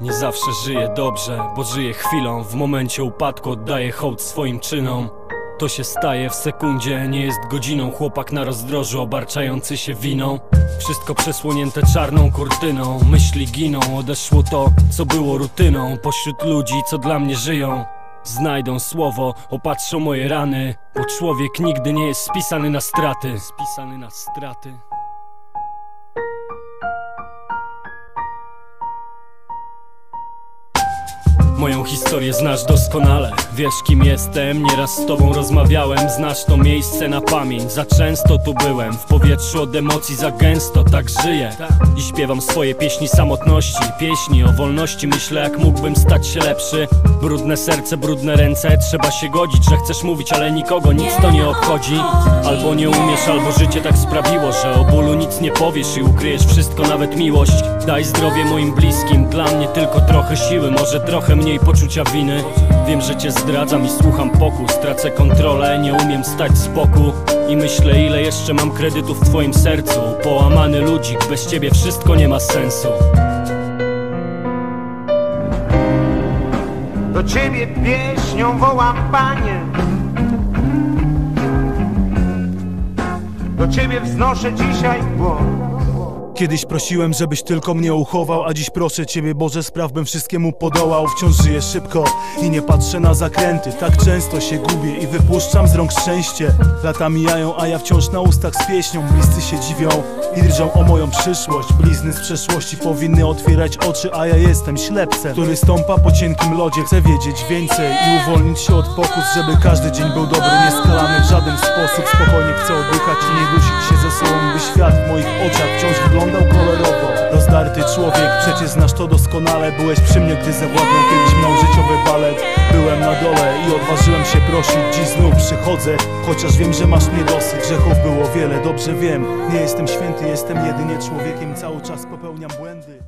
Nie zawsze żyję dobrze, bo żyję chwilą. W momencie upadku oddaję hołd swoim czynom. To się staje w sekundzie, nie jest godziną. Chłopak na rozdrożu obarczający się winą. Wszystko przesłonięte czarną kurtyną. Myśli giną, odeszło to, co było rutyną. Pośród ludzi, co dla mnie żyją. Znajdą słowo, opatrzą moje rany Bo człowiek nigdy nie jest spisany na straty. Spisany na straty Moją historię znasz doskonale. Wiesz kim jestem, nieraz z tobą rozmawiałem. Znasz to miejsce na pamięć, za często tu byłem. W powietrzu od emocji za gęsto, tak żyję. I śpiewam swoje pieśni samotności. Pieśni o wolności, myślę jak mógłbym stać się lepszy. Brudne serce, brudne ręce, trzeba się godzić Że chcesz mówić, ale nikogo nic to nie obchodzi. Albo nie umiesz, albo życie tak sprawiło Że o bólu nic nie powiesz i ukryjesz wszystko, nawet miłość. Daj zdrowie moim bliskim, dla mnie tylko trochę siły. Może trochę mniej poczucia winy. Wiem, że cię zdradzam i słucham pokus. Tracę kontrolę, nie umiem stać z boku. I myślę ile jeszcze mam kredytów w twoim sercu. Połamany ludzik, bez ciebie wszystko nie ma sensu. Do ciebie pieśnią wołam panie. Do ciebie wznoszę dzisiaj głos Kiedyś prosiłem, żebyś tylko mnie uchował A dziś proszę Ciebie Boże, spraw bym wszystkiemu podołał. Wciąż żyję szybko i nie patrzę na zakręty. Tak często się gubię i wypuszczam z rąk szczęście. Lata mijają, a ja wciąż na ustach z pieśnią. Bliscy się dziwią i drżą o moją przyszłość. Blizny z przeszłości powinny otwierać oczy A ja jestem ślepcem, który stąpa po cienkim lodzie. Chcę wiedzieć więcej i uwolnić się od pokus Żeby każdy dzień był dobry, nieskalany w żaden sposób. Spokojnie chcę oddychać przecież znasz to doskonale. Byłeś przy mnie, gdy zawładnął kiedyś mną życiowy balet. Byłem na dole i odważyłem się prosić. Dziś znów przychodzę, chociaż wiem, że masz mnie dosyć. Grzechów było wiele, dobrze wiem. Nie jestem święty, jestem jedynie człowiekiem. Cały czas popełniam błędy